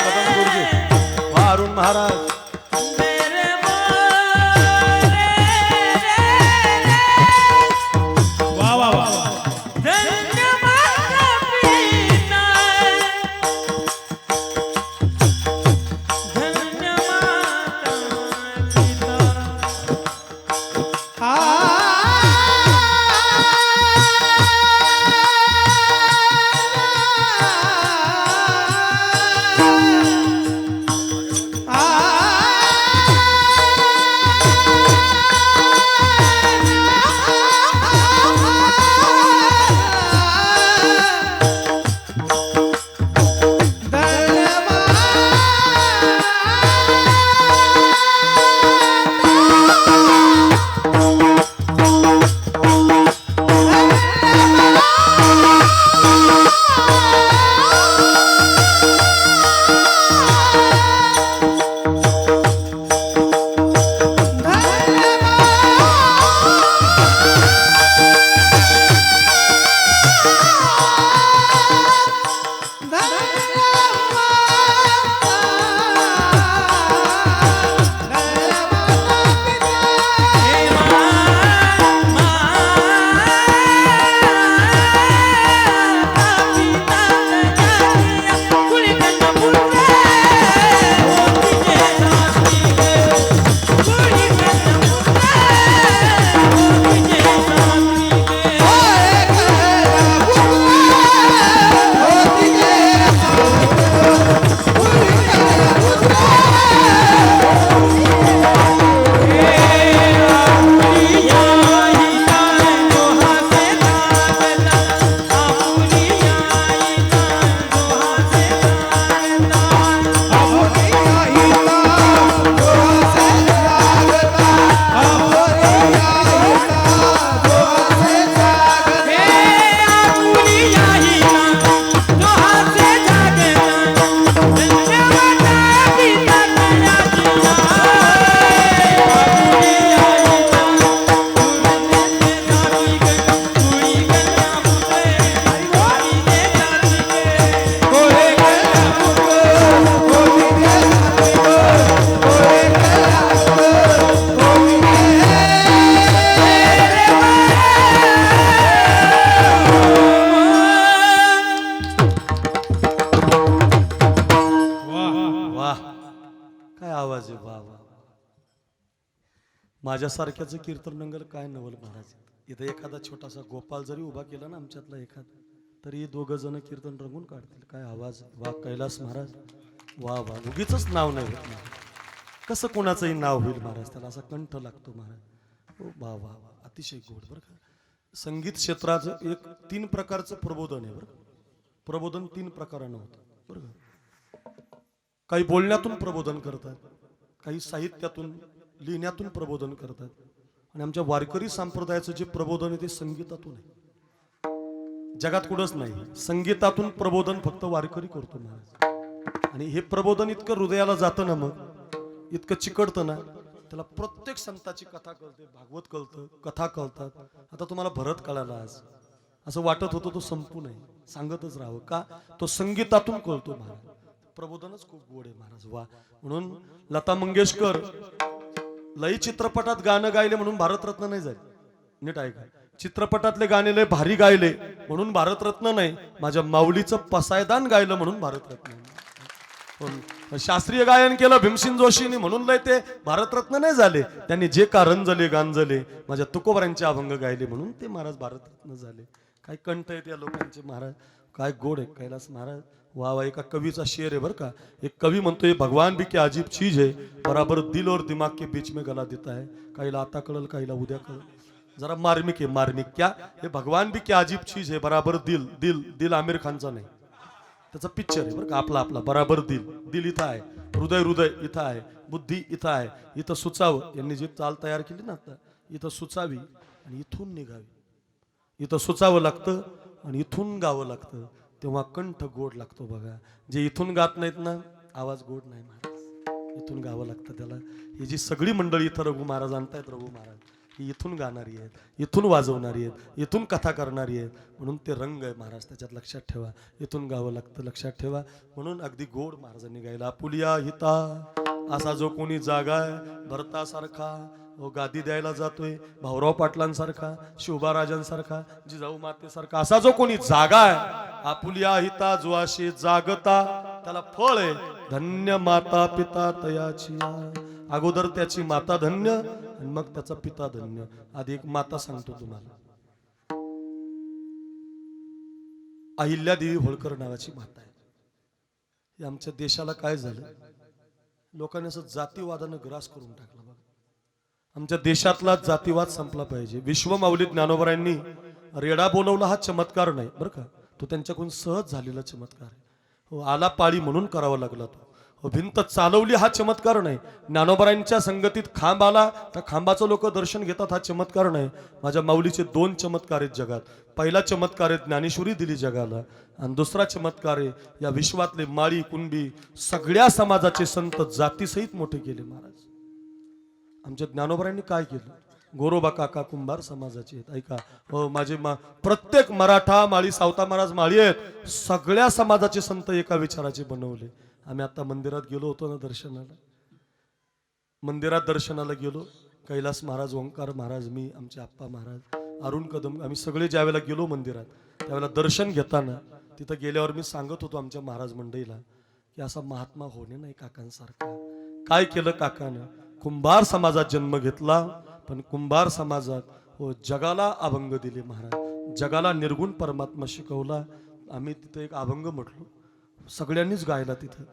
कदम गुरुजी वा अरुण महाराज माझ्यासारख्याचं कीर्तन मंगल काय नवल महाराज? इथं एखादा छोटासा गोपाल जरी उभा केला ना आमच्यातला एखादा तरी दोघ जण कीर्तन रंगून काढतील. काय आवाज? वा कैलास महाराज. वा वा. उगीच नाव नाही होत कसं कोणाचंही नाव होईल महाराज? त्याला असा कंठ लागतो महाराज. ओ वा वा वा. अतिशय गोड बरं का? संगीत क्षेत्राचं एक तीन प्रकारचं प्रबोधन आहे बरं प्रबोधन तीन प्रकारानं होतं बरं काही बोलण्यातून प्रबोधन करतात काही साहित्यातून लिहिण्यातून प्रबोधन करतात. आणि आमच्या वारकरी संप्रदायाचं जे प्रबोधन आहे ते संगीतातून आहे. जगात कुठंच नाही. संगीतातून प्रबोधन फक्त वारकरी करतो महाराज आणि हे प्रबोधन इतकं हृदयाला जातं ना मग इतकं चिकटतं ना त्याला प्रत्येक संताची कथा कळते भागवत कळतं कथा कळतात. आता तुम्हाला भरत कळाला आज. असं वाटत होतं तो संपू नये. सांगतच राहावं का? तो संगीतातून कळतो महाराज. प्रबोधनच खूप गोड आहे महाराज. वा. म्हणून लता मंगेशकर लई चित्रपटात गाणं गायले म्हणून भारतरत्न नाही झाले. नीट ऐका. चित्रपटातले गाणे लय भारी गायले म्हणून भारतरत्न नाही माझ्या माऊलीचं पसायदान गायलं म्हणून भारतरत्न शास्त्रीय गायन केलं भीमसिंग जोशीने म्हणून लय ते भारतरत्न नाही झाले. त्यांनी जे कारंजले गांजले माझ्या तुकोबऱ्यांचे अभंग गायले म्हणून ते महाराज भारतरत्न झाले. काय कंठ आहेत या लोकांचे महाराज? काय गोड आहे कैलास महाराज? वा वा एका कवीचा शेर आहे बरं का. एक कवी म्हणतोय भगवान भी क्या अजीब चीज है. बराबर दिल और दिमाग के बीच में गला देता है. काहीला आता कळल काहीला उद्या कळल. जरा मार्मिक आहे मार्मिक. क्या? हे भगवान भी क्या अजीब चीज है? बराबर दिल दिल दिल आमिर खानचा नाही. त्याचा पिक्चर आहे बरं का आपला आपला. बराबर दिल. दिल इथं आहे. हृदय हृदय इथं आहे. बुद्धी इथं आहे. इथं सुचावं. यांनी जी चाल तयार केली ना आता इथं सुचावी आणि इथून निघावी. इथं सुचावं लागतं आणि इथून गावं लागतं. तेव्हा कंठ गोड लागतो बघा. जे इथून गात नाहीत ना आवाज गोड नाही महाराज इथून गावं लागतं त्याला. ही जी सगळी मंडळी इथं रघु महाराज आणतायत रघु महाराज ही इथून गाणारी आहेत इथून वाजवणारी आहेत इथून कथा करणारी आहेत. म्हणून ते रंग आहे महाराज त्याच्यात लक्षात ठेवा. इथून गावं लागतं लक्षात ठेवा. म्हणून अगदी गोड महाराजांनी गायला पुलिया हिता असा जो कोणी जागा आहे भरतासारखा हो गादी द्यायला जातोय भाऊराव पाटलांसारखा शिवबाराजांसारखा जिजाऊ मातेसारखा असा जो कोणी जागा आहे आपुलिया हिता जो अशी जागता त्याला फळ आहे. धन्य माता पिता तयाची अगोदर त्याची माता धन्य आणि मग त्याचा पिता धन्य. आधी एक माता सांगतो तुम्हाला. अहिल्यादेवी होळकर नावाची माता आहे. हे आमच्या देशाला काय झालं? लोकांनी असं जातीवादानं ग्रास करून टाकला बघा. आमच्या देशातला जातीवाद संपला पाहिजे. विश्वमाऊली ज्ञानोबरांनी रेडा बोलवला हा चमत्कार नाही बरं का? तो त्यांच्याकडून सहज झालेला चमत्कार आहे. हो आला पाळी म्हणून करावा लागला तो. भिंत चालवली हा चमत्कार नाही. ज्ञानोबरायांच्या संगतीत खांब आला त्या खांबाचं लोक दर्शन घेतात हा चमत्कार नाही. माझ्या माऊलीचे दोन चमत्कार आहेत जगात. पहिला चमत्कार आहे ज्ञानेश्वरी दिली जगाला. आणि दुसरा चमत्कार आहे या विश्वातले माळी कुणबी सगळ्या समाजाचे संत जातीसहित मोठे केले महाराज. आमच्या ज्ञानोबरांनी काय केलं? गोरोबा काका कुंभार समाजाचे आहेत. ऐका हो माझे मा प्रत्येक मराठा माळी सावता महाराज माळी आहेत. सगळ्या समाजाचे संत एका विचाराचे बनवले. आम्ही आता मंदिरात गेलो होतो ना दर्शनाला. मंदिरात दर्शनाला गेलो. कैलास महाराज ओंकार महाराज मी आमचे आप्पा महाराज अरुण कदम आम्ही सगळे ज्यावेळेला गेलो मंदिरात त्यावेळेला दर्शन घेताना तिथं गेल्यावर मी सांगत होतो आमच्या महाराज मंडळीला की असा महात्मा होणे नाही काकांसारखा. काय केलं काकानं? कुंभार समाजात जन्म घेतला पण कुंभार समाजात हो जगाला अभंग दिले महाराज. जगाला निर्गुण परमात्मा शिकवला. आम्ही तिथं एक अभंग म्हटलो. सगळ्यांनीच गायला तिथं.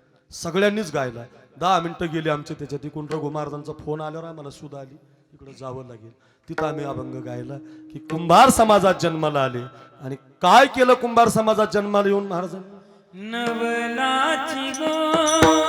सगळ्यांनीच गायला. दहा मिनटं गेली आमचे त्याच्यात. तिकडून रघु महाराजांचा फोन आल्यावर आम्हाला सुद्धा आली. इकडं जावं लागेल. तिथं आम्ही अभंग गायला की कुंभार समाजात जन्माला आले. आणि काय केलं कुंभार समाजात जन्माला येऊन महाराजांनी? नवलाची गो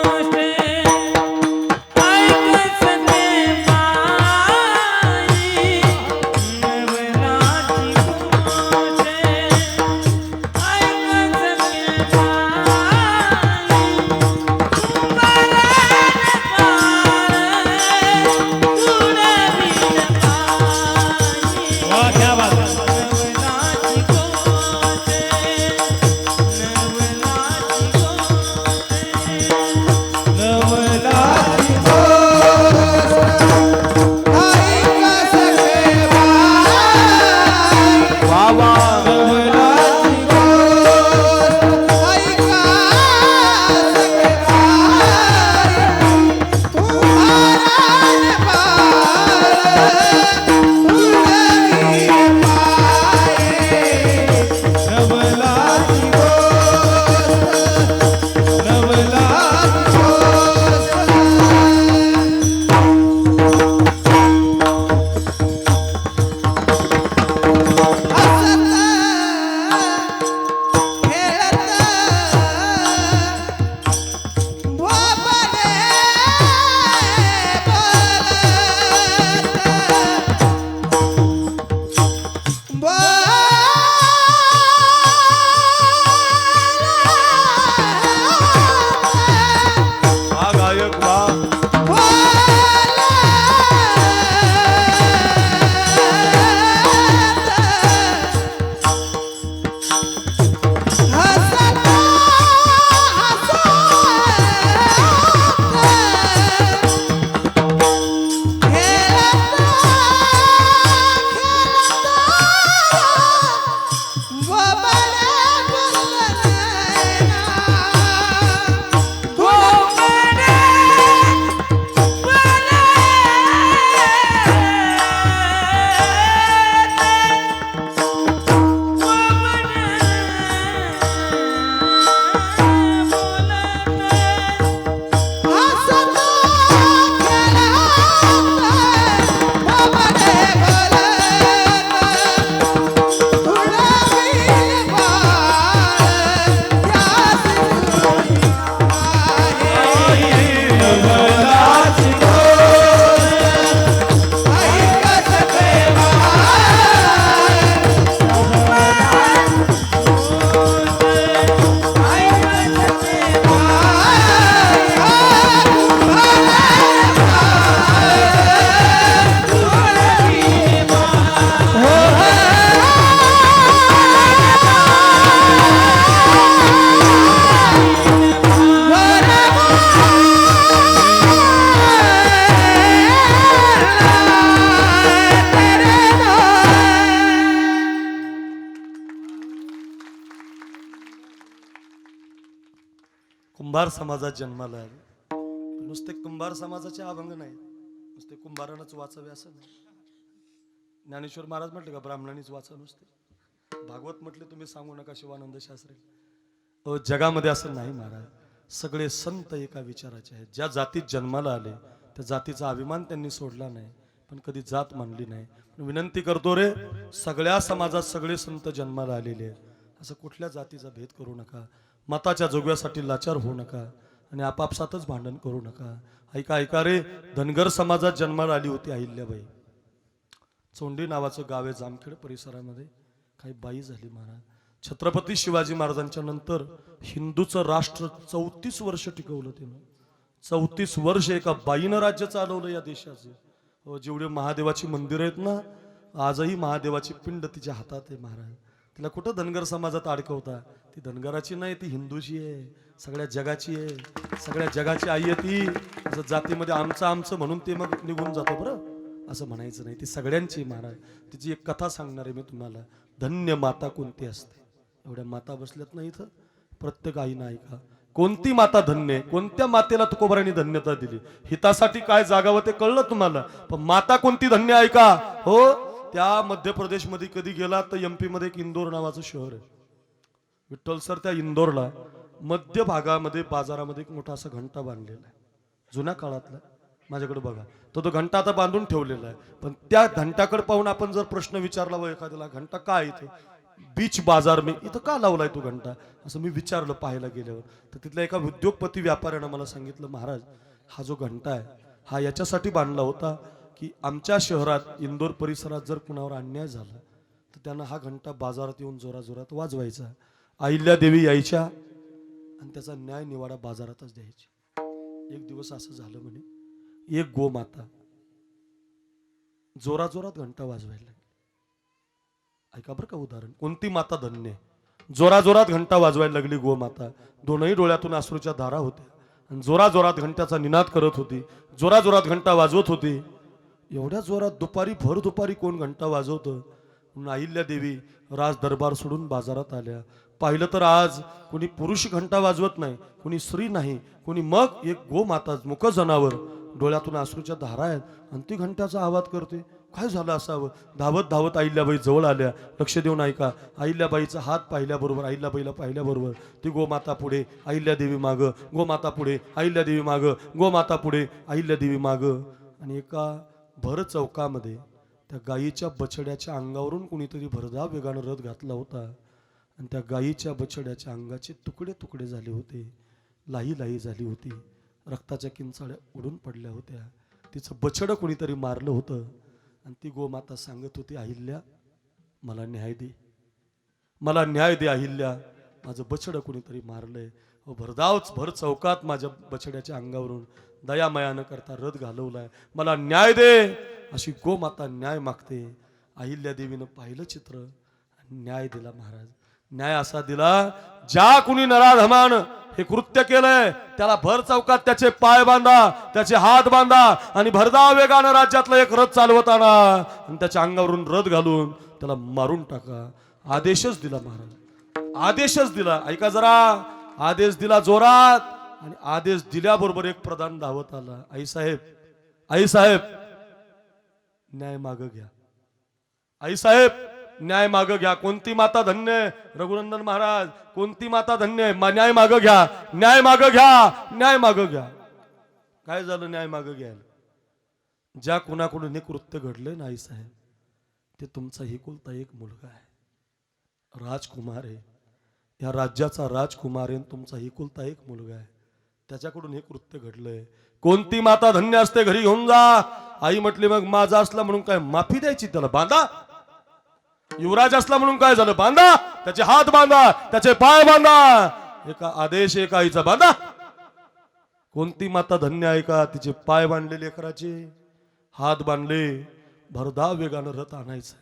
कुंभार समाजात जन्माला आले. नुसते कुंभार समाजाचे अभंग नाही नुसते कुंभारानंच वाचावे असं नाही. ज्ञानेश्वर महाराज म्हटले का ब्राह्मणांनीच वाचा नुसते. भागवत म्हटले तुम्ही सांगू नका शिवानंद शास्त्री. अहो जगामध्ये असं नाही महाराज. सगळे संत एका विचाराचे आहेत. ज्या जातीत जन्माला आले त्या जातीचा अभिमान त्यांनी सोडला नाही पण कधी जात मानली नाही. विनंती करतो रे सगळ्या समाजात सगळे संत जन्माला आलेले आहेत. असं कुठल्या जातीचा भेद करू नका. मताच्या जोगव्यासाठी लाचार होऊ नका आणि आपापसातच भांडण करू नका. ऐका ऐका रे धनगर समाजात जन्माला आली होती अहिल्याबाई. चोंडी नावाचं गाव आहे जामखेड परिसरामध्ये. काही बाई झाली महाराज. छत्रपती शिवाजी महाराजांच्या नंतर हिंदूचं राष्ट्र चौतीस वर्ष टिकवलं तिनं चौतीस वर्ष एका बाईनं राज्य चालवलं या देशाचे. जेवढे महादेवाची मंदिरं आहेत ना आजही महादेवाची पिंड तिच्या हातात आहे महाराज. तिला कुठं धनगर समाजात अडकवता? ती धनगराची नाही ती हिंदूची आहे. सगळ्या जगाची आहे. सगळ्या जगाची आई आहे ती. असं जातीमध्ये आमचं आमचं म्हणून ते मग निघून जातो बरं. असं म्हणायचं नाही. ती सगळ्यांची महाराज. तिची एक कथा सांगणार आहे मी तुम्हाला. धन्य माता कोणती असते? एवढ्या माता बसल्यात नाही इथं. प्रत्येक आईनं ऐका. कोणती माता धन्य आहे? कोणत्या मातेला तुकोबराने धन्यता दिली? हितासाठी काय जागावं ते कळलं तुम्हाला? पण माता कोणती धन्य ऐका. हो? त्या मध्य प्रदेशमध्ये कधी गेला तर एम पीमध्ये एक इंदोर नावाचं शहर आहे. विठ्ठल सर त्या इंदोरला मध्य भागामध्ये बाजारामध्ये एक मोठा असा घंटा बांधलेला आहे. जुन्या काळातला. माझ्याकडे बघा. तो तो घंटा आता बांधून ठेवलेला आहे. पण त्या घंटाकडे पाहून आपण जर प्रश्न विचारला व एखाद्याला घंटा का इथे? बीच बाजार मी इथं का लावलाय तो घंटा? असं मी विचारलं पाहायला गेल्यावर. तर तिथल्या एका उद्योगपती व्यापाऱ्यानं मला सांगितलं महाराज हा जो घंटा आहे हा याच्यासाठी बांधला होता की आमच्या शहरात इंदोर परिसरात जर कुणावर अन्याय झाला तर त्यांना हा घंटा बाजारात येऊन जोराजोरात वाजवायचा. अहिल्या देवी यायच्या आणि त्याचा न्याय निवाडा बाजारातच द्यायची. एक दिवस असं झालं म्हणे एक गोमाता जोराजोरात घंटा वाजवायला लागली. ऐका बरं का उदाहरण कोणती माता धन्य? जोराजोरात घंटा वाजवायला लागली गोमाता. दोनही डोळ्यातून आसरूच्या धारा होत्या. आणि जोराजोरात घंट्याचा निनाद करत होती. जोराजोरात घंटा वाजवत होती. एवढ्या जोरात दुपारी भर दुपारी कोण घंटा वाजवतं? म्हणून अहिल्या देवी राज दरबार सोडून बाजारात आल्या. पाहिलं तर आज कोणी पुरुष घंटा वाजवत नाही कोणी स्त्री नाही कोणी मग एक गोमाता मुक जनावर डोळ्यातून आसरूच्या धारा आहेत आणि ती घंट्याचा आवाज करते. काय झालं असावं? धावत धावत अहिल्याबाई जवळ आल्या. लक्ष देऊन ऐका अहिल्याबाईचा हात पाहिल्याबरोबर अहिल्याबाईला पाहिल्याबरोबर ती गोमाता पुढे अहिल्यादेवी मागं गोमाता पुढे अहिल्यादेवी मागं गोमाता पुढे अहिल्यादेवी मागं. आणि एका भर चौकामध्ये त्या गायीच्या बछड्याच्या अंगावरून कुणीतरी भरधाव वेगानं रथ घातला होता. आणि त्या गायीच्या बछड्याच्या अंगाचे तुकडे तुकडे झाले होते. लाही लाही झाली होती. रक्ताच्या किंचाळ्या उडून पडल्या होत्या. तिचं बछडं कोणीतरी मारलं होतं. आणि ती गोमाता सांगत होती अहिल्या मला न्याय दे. मला न्याय दे अहिल्या. माझं बछडं कोणीतरी मारलंय. अहो, भरधावच भर चौकात माझ्या बछड्याच्या अंगावरून दयामयानं करता रथ घालवलाय. मला न्याय दे अशी गोमाता न्याय मागते. अहिल्या देवीनं पाहिलं चित्र न्याय दिला महाराज. न्याय असा दिला ज्या कुणी नराधमान हे कृत्य केलंय त्याला भर चौकात त्याचे पाय बांधा त्याचे हात बांधा आणि भरधाव वेगानं राज्यातला एक रथ चालवताना आणि त्याच्या अंगावरून रथ घालून त्याला मारून टाका. आदेशच दिला महाराज. आदेशच दिला. ऐका जरा आदेश दिला जोरात आणि आदेश दिल्याबरोबर एक प्रधान धावत आला. आई साहेब आई साहेब न्याय माग घ्या. आई साहेब न्याय माग घ्या. कोणती माता धन्य आहे? रघुनंदन महाराज कोणती माता धन्य आहे? मा- न्याय माग घ्या. न्याय माग घ्या. न्याय माग घ्या. काय झालं न्याय माग घ्यायला? ज्या कुणाकडून हे कृत्य घडले ना आई साहेब ते तुमचा एकुलता एक मुलगा आहे. राजकुमार आहे. या राज्याचा राजकुमार आहे आणि तुमचा एकुलता एक मुलगा आहे. त्याच्याकडून हे कृत्य घडलंय. कोणती माता धन्य असते घरी घेऊन जा. आई म्हटली मग माझा असला म्हणून काय माफी द्यायची त्याला? बांधा. युवराज असला म्हणून काय झालं? बांधा. त्याचे हात बांधा. त्याचे पाय बांधा. एका आदेश एका आईचा? बांधा. कोणती माता धन्य आहे का? तिचे पाय बांधले लेकराचे. हात बांधले. भरधाव वेगानं रथ आणायचा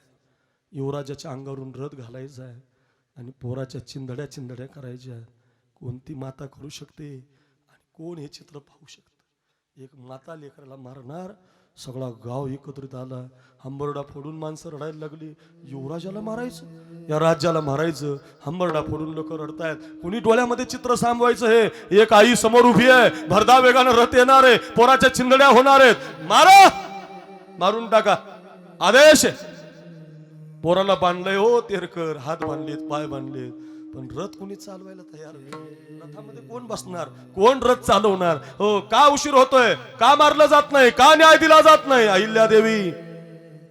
युवराजाच्या अंगावरून रथ घालायचा आहे आणि पोराच्या चिंदड्या चिंदड्या करायच्या. कोणती माता करू शकते आणि कोण हे चित्र पाहू शकतं? एक माता लेकराला मारणार सगळा गाव एकत्रित आला. हंबरडा फोडून माणसं रडायला लागली. युवराजाला मारायचं? या राज्याला मारायचं? हंबरडा फोडून लोक रडतायत. कुणी डोळ्यामध्ये चित्र सामवायचं हे? एक आई समोर उभी आहे. भरदा वेगानं रथ येणार आहे. पोराच्या चिंदड्या होणार आहेत. मारा! मारून टाका. आदेश आहे. पोराला बांधलंय हो तेरकर. हात बांधलेत पाय बांधलेत. पण रथ कोणी चालवायला तयार नाही? रथामध्ये कोण बसणार? कोण रथ चालवणार? हो का उशीर होतोय? का मारलं जात नाही? का न्याय दिला जात नाही? अहिल्या देवी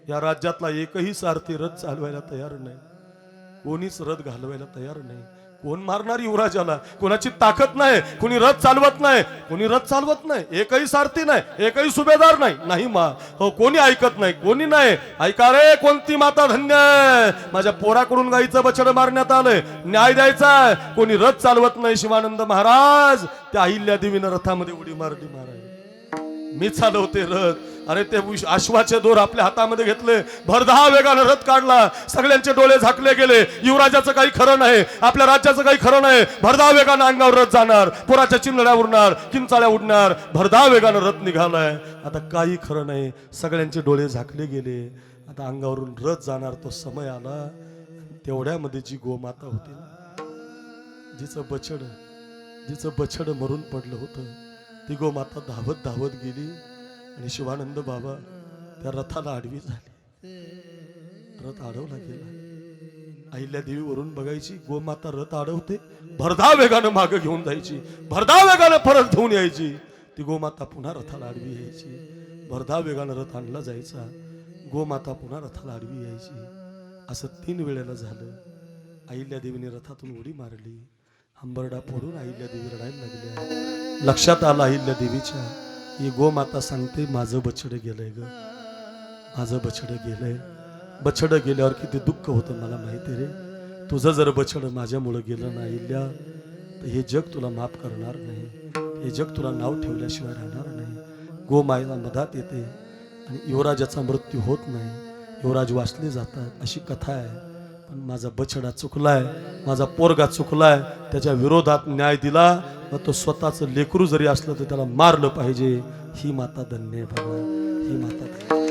या राज्यातला एकही सारथी रथ चालवायला तयार नाही. कोणीच रथ घालवायला तयार नाही. कोण मारणार युवराजाला? कोणाची ताकद नाही कोणी रथ चालवत नाही कोणी रथ चालवत नाही एकही सारथी नाही एकही सुभेदार नाही. नाही मा. हो कोणी ऐकत नाही कोणी नाही. ऐका रे कोणती माता धन्य माझ्या पोराकडून गाईचं बछड मारण्यात आलंय. न्याय द्यायचा कोणी रथ चालवत नाही शिवानंद महाराज. त्या अहिल्या देवीनं रथामध्ये उडी मारली महाराज. मी चालवते रथ. अरे ते अश्वाचे दोर आपल्या हातामध्ये घेतले. भरदहा वेगानं रथ काढला. सगळ्यांचे डोळे झाकले गेले. युवराजाचं काही खरं नाही. आपल्या राज्याचं काही खरं नाही. भरदहा वेगानं अंगावर रथ जाणार. पुराच्या चिंधड्या उडणार. किंचाळ्या उडणार. भरदहा वेगानं रथ निघालाय. आता काही खरं नाही. सगळ्यांचे डोळे झाकले गेले. आता अंगावरून रथ जाणार तो समय आला. तेवढ्यामध्ये जी गोमाता होती जिचं बछड जिचं बछड मरून पडलं होतं ती गोमाता धावत धावत गेली. आणि शिवानंद बाबा त्या रथाला आडवी झाली. रथ अडवला गेला. अहिल्या देवीवरून बघायची गोमाता रथ अडवते भरधा वेगानं मागं घेऊन जायची भरधा वेगानं परत घेऊन यायची. ती गोमाता पुन्हा रथाला आडवी यायची. भरधा वेगानं रथ आणला जायचा गोमाता पुन्हा रथाला आडवी यायची. असं तीन वेळेला झालं. अहिल्या देवीने रथातून उडी मारली. हंबरडा फोडून अहिल्या देवी रडायला लागल्या. लक्षात आलं अहिल्या देवीच्या ही गोमाता सांगते माझं बछडं गेलंय ग. माझं बछडं गेलंय. बछडं गेल्यावर किती दुःख होतं मला माहिती रे. तुझं जर बछड माझ्यामुळं गेलं नाही अहिल्या तर हे जग तुला माफ करणार नाही. हे जग तुला नाव ठेवल्याशिवाय राहणार नाही. गोमायला मधात येते. आणि युवराजाचा मृत्यू होत नाही. युवराज वाचले जातात अशी कथा आहे. पण माझा बछडा चुकलाय माझा पोरगा चुकलाय त्याच्या विरोधात न्याय दिला मग तो स्वतःचं लेकरू जरी असलं तर त्याला मारलं पाहिजे. ही माता धन्य भगवान. ही माता धन्य